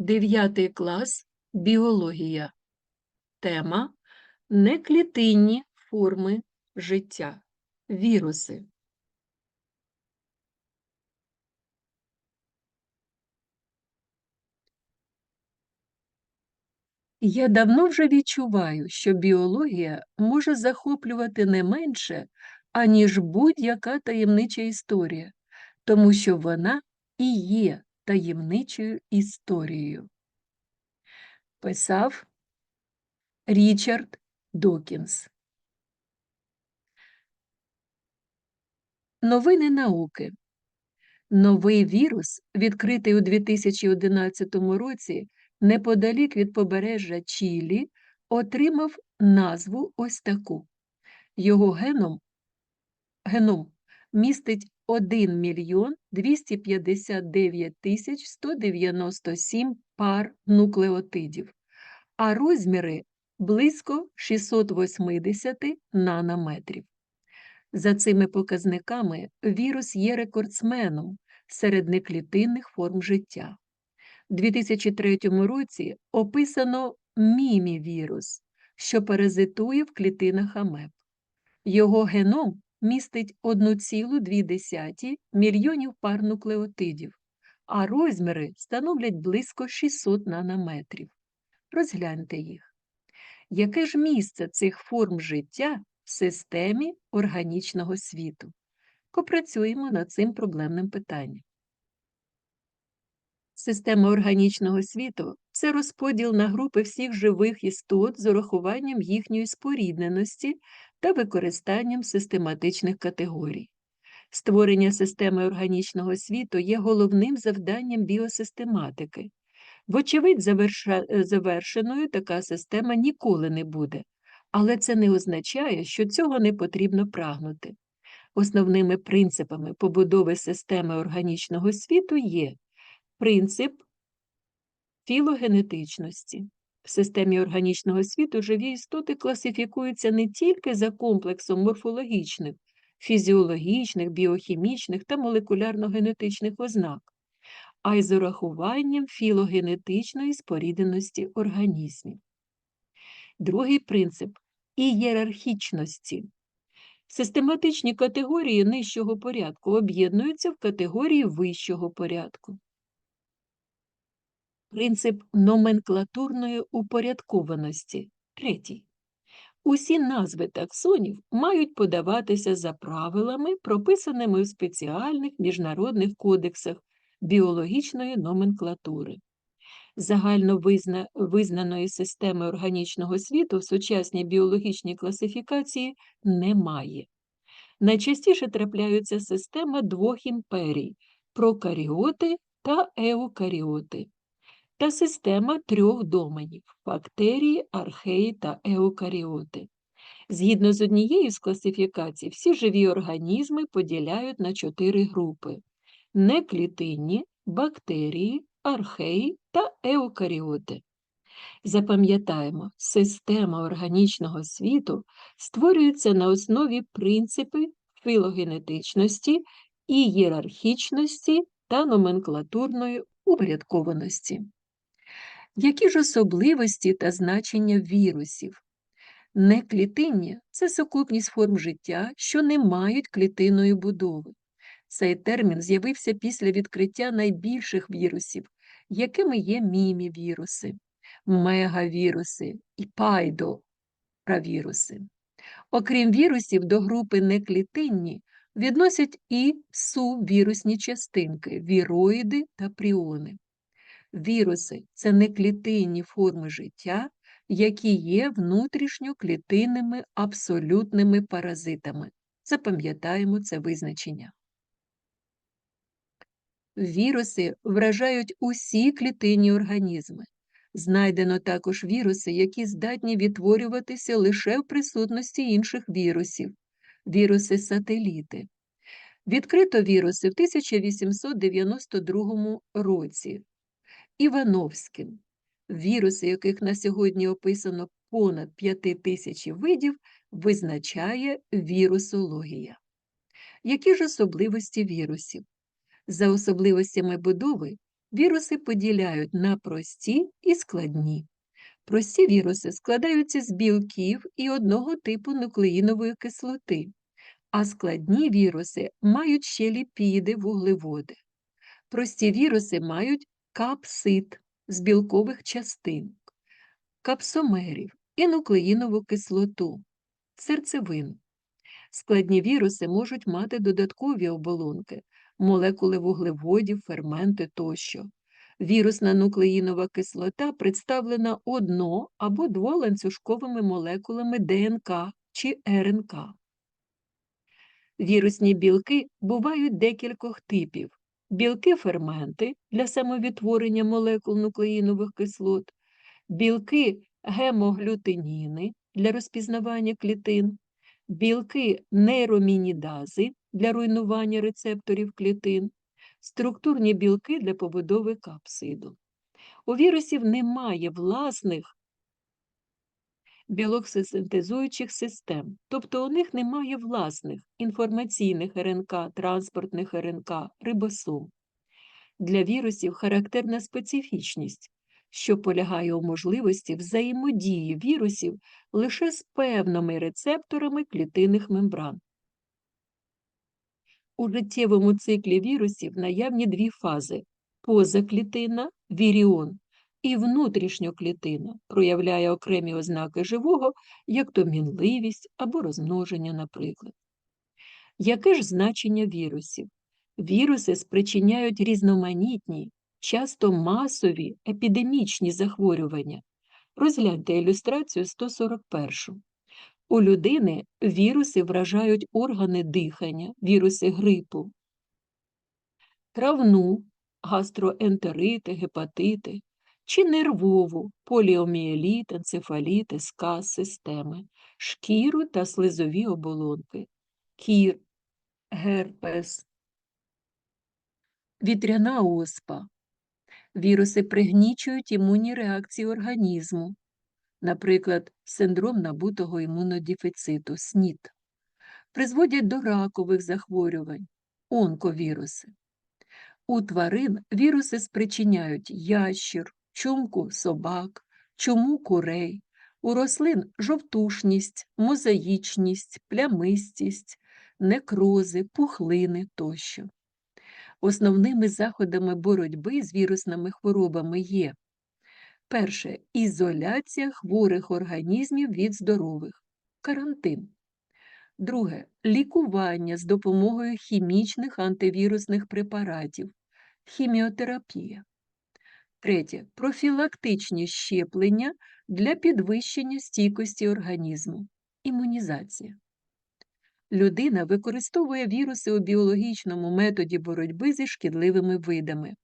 Дев'ятий клас біологія. Тема неклітинні форми життя. Віруси. Я давно вже відчуваю, що біологія може захоплювати не менше, аніж будь-яка таємнича історія, тому що вона і є таємничою історією. Писав Річард Докінс. Новини науки. Новий вірус, відкритий у 2011 році неподалік від побережжя Чилі, отримав назву ось таку. Його геном, геном містить 1 мільйон 259 тисяч 197 пар нуклеотидів, а розміри близько 680 нанометрів. За цими показниками вірус є рекордсменом серед неклітинних форм життя. У 2003 році описано мімівірус, що паразитує в клітинах амеб. Його геном містить 1,2 мільйонів пар нуклеотидів, а розміри становлять близько 600 нанометрів. Розгляньте їх. Яке ж місце цих форм життя в системі органічного світу? Попрацюємо над цим проблемним питанням. Система органічного світу це розподіл на групи всіх живих істот з урахуванням їхньої спорідненості та використанням систематичних категорій. Створення системи органічного світу є головним завданням біосистематики. Вочевидь, заверша... завершеною така система ніколи не буде, але це не означає, що цього не потрібно прагнути. Основними принципами побудови системи органічного світу є принцип філогенетичності. В системі органічного світу живі істоти класифікуються не тільки за комплексом морфологічних, фізіологічних, біохімічних та молекулярно-генетичних ознак, а й з урахуванням філогенетичної спорідненості організмів. Другий принцип ієрархічності. Систематичні категорії нижчого порядку об'єднуються в категорії вищого порядку. Принцип номенклатурної упорядкованості. Третій. Усі назви таксонів мають подаватися за правилами, прописаними в спеціальних міжнародних кодексах біологічної номенклатури. Загально визна... визнаної системи органічного світу в сучасній біологічній класифікації немає. Найчастіше трапляються система двох імперій прокаріоти та еукаріоти та система трьох доменів бактерії, археї та еукаріоти. Згідно з однією з класифікацій, всі живі організми поділяють на чотири групи: неклітинні, бактерії, археї та еукаріоти. Запам'ятаємо, система органічного світу створюється на основі принципів філогенетичності, ієрархічності та номенклатурної упорядкованості. Які ж особливості та значення вірусів? Неклітинні – це сукупність форм життя, що не мають клітинної будови. Цей термін з'явився після відкриття найбільших вірусів, якими є мімівіруси, мегавіруси і пайдоравіруси. Окрім вірусів, до групи неклітинні відносять і сувірусні частинки віроїди та пріони. Віруси це неклітинні форми життя, які є внутрішньоклітинними абсолютними паразитами. Запам'ятаємо це визначення. Віруси вражають усі клітинні організми. Знайдено також віруси, які здатні відтворюватися лише в присутності інших вірусів, віруси-сателіти. Відкрито віруси в 1892 році Івановським. Віруси, яких на сьогодні описано понад 5 тисяч видів, визначає вірусологія. Які ж особливості вірусів? За особливостями будови Віруси поділяють на прості і складні. Прості віруси складаються з білків і одного типу нуклеїнової кислоти, а складні віруси мають ще ліпіди, вуглеводи. Прості віруси мають капсид з білкових частин, капсомерів і нуклеїнову кислоту, серцевину. Складні віруси можуть мати додаткові оболонки, молекули вуглеводів, ферменти тощо. Вірусна нуклеїнова кислота представлена одно- або дволанцюжковими молекулами ДНК чи РНК. Вірусні білки бувають декількох типів: білки-ферменти для самовідтворення молекул нуклеїнових кислот, білки гемоглютиніни для розпізнавання клітин, білки нейромінідази для руйнування рецепторів клітин, структурні білки для побудови капсиду. У вірусів немає власних білоксинтезуючих систем, тобто у них немає власних інформаційних РНК, транспортних РНК, рибосом. Для вірусів характерна специфічність, що полягає у можливості взаємодії вірусів лише з певними рецепторами клітинних мембран. У життєвому циклі вірусів наявні дві фази позаклітина віріон і внутрішньоклітина проявляє окремі ознаки живого, як то мінливість або розмноження, наприклад. Яке ж значення вірусів? Віруси спричиняють різноманітні, часто масові епідемічні захворювання. Розгляньте ілюстрацію 141. У людини віруси вражають органи дихання, віруси грипу, травну, гастроентерити, гепатити, чи нервову поліомієліт, енцефаліт, сказ, системи, шкіру та слизові оболонки, кір, герпес, вітряна оспа. Віруси пригнічують імунні реакції організму, наприклад, синдром набутого імунодефіциту, СНІД, призводять до ракових захворювань, онковіруси. У тварин віруси спричиняють ящір, чумку собак, чуму курей, у рослин жовтушність, мозаїчність, плямистість, некрози, пухлини тощо. Основними заходами боротьби з вірусними хворобами є перше ізоляція хворих організмів від здорових, карантин. Друге лікування з допомогою хімічних антивірусних препаратів, хіміотерапія. Третє профілактичні щеплення для підвищення стійкості організму, імунізація. Людина використовує віруси у біологічному методі боротьби зі шкідливими видами,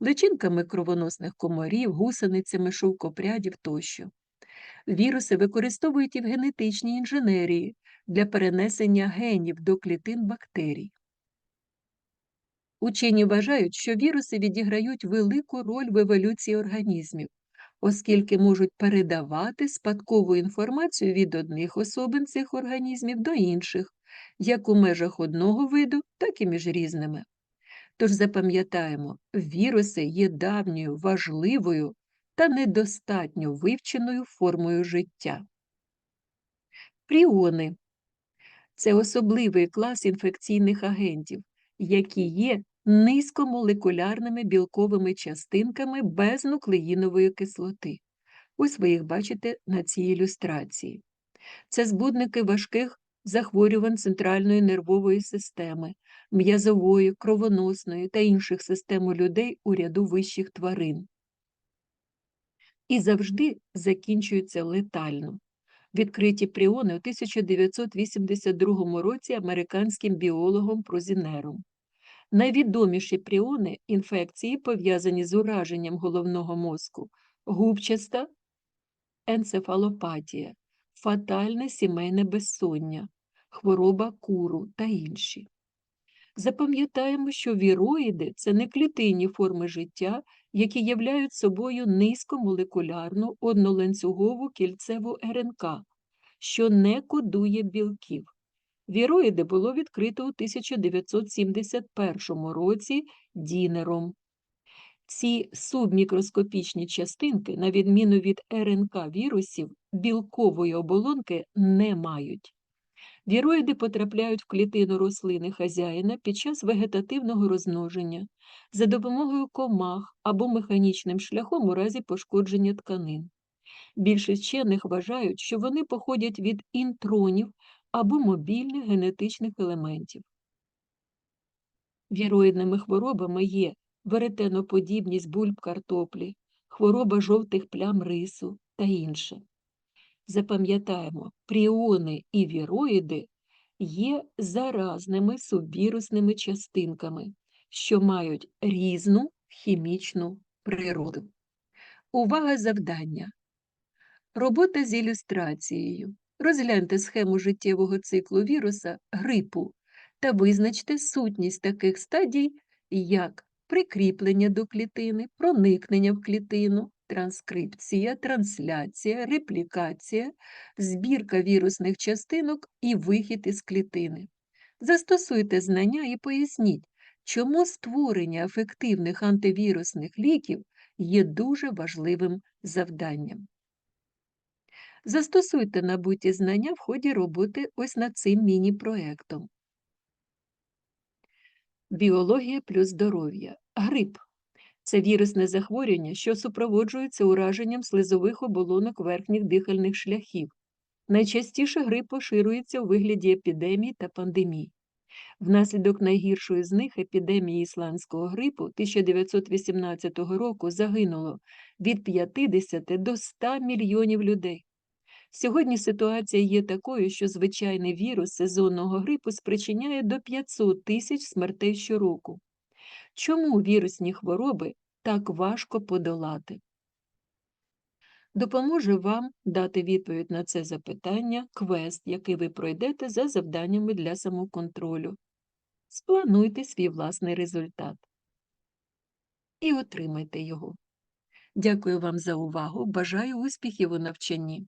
личинками кровоносних комарів, гусеницями шовкопрядів тощо. Віруси використовують і в генетичній інженерії для перенесення генів до клітин бактерій. Учені вважають, що віруси відіграють велику роль в еволюції організмів, оскільки можуть передавати спадкову інформацію від одних особин цих організмів до інших, як у межах одного виду, так і між різними. Тож запам'ятаємо, віруси є давньою, важливою та недостатньо вивченою формою життя. Пріони це особливий клас інфекційних агентів, які є низькомолекулярними білковими частинками без нуклеїнової кислоти. Ось ви їх бачите на цій ілюстрації. Це збудники важких захворювань центральної нервової системи, м'язової, кровоносної та інших систем у людей у ряду вищих тварин. І завжди закінчуються летально. Відкриті пріони у 1982 році американським біологом Прозінером. Найвідоміші пріони інфекції пов'язані з ураженням головного мозку, губчаста енцефалопатія, фатальне сімейне безсоння, хвороба куру та інші. Запам'ятаємо, що віроїди це не клітинні форми життя, які являють собою низькомолекулярну одноланцюгову кільцеву РНК, що не кодує білків. Віроїди було відкрито у 1971 році Дінером. Ці субмікроскопічні частинки, на відміну від РНК вірусів, білкової оболонки не мають. Віроїди потрапляють в клітину рослини хазяїна під час вегетативного розмноження за допомогою комах або механічним шляхом у разі пошкодження тканин. Більшість вчених вважають, що вони походять від інтронів або мобільних генетичних елементів. Віроїдними хворобами є веретеноподібність бульб картоплі, хвороба жовтих плям рису та інше. Запам'ятаємо, пріони і віроїди є заразними субвірусними частинками, що мають різну хімічну природу. Увага завдання. Робота з ілюстрацією. Розгляньте схему життєвого циклу віруса грипу та визначте сутність таких стадій, як прикріплення до клітини, проникнення в клітину, транскрипція, трансляція, реплікація, збірка вірусних частинок і вихід із клітини. Застосуйте знання і поясніть, чому створення ефективних антивірусних ліків є дуже важливим завданням. Застосуйте набуті знання в ході роботи ось над цим міні-проектом. Біологія плюс здоров'я. Грип це вірусне захворювання, що супроводжується ураженням слизових оболонок верхніх дихальних шляхів. Найчастіше грип поширюється у вигляді епідемій та пандемій. Внаслідок найгіршої з них епідемії ісландського грипу 1918 року загинуло від 50 до 100 мільйонів людей. Сьогодні ситуація є такою, що звичайний вірус сезонного грипу спричиняє до 500 тисяч смертей щороку. Чому вірусні хвороби так важко подолати? Допоможе вам дати відповідь на це запитання квест, який ви пройдете за завданнями для самоконтролю. Сплануйте свій власний результат і отримайте його. Дякую вам за увагу. Бажаю успіхів у навчанні!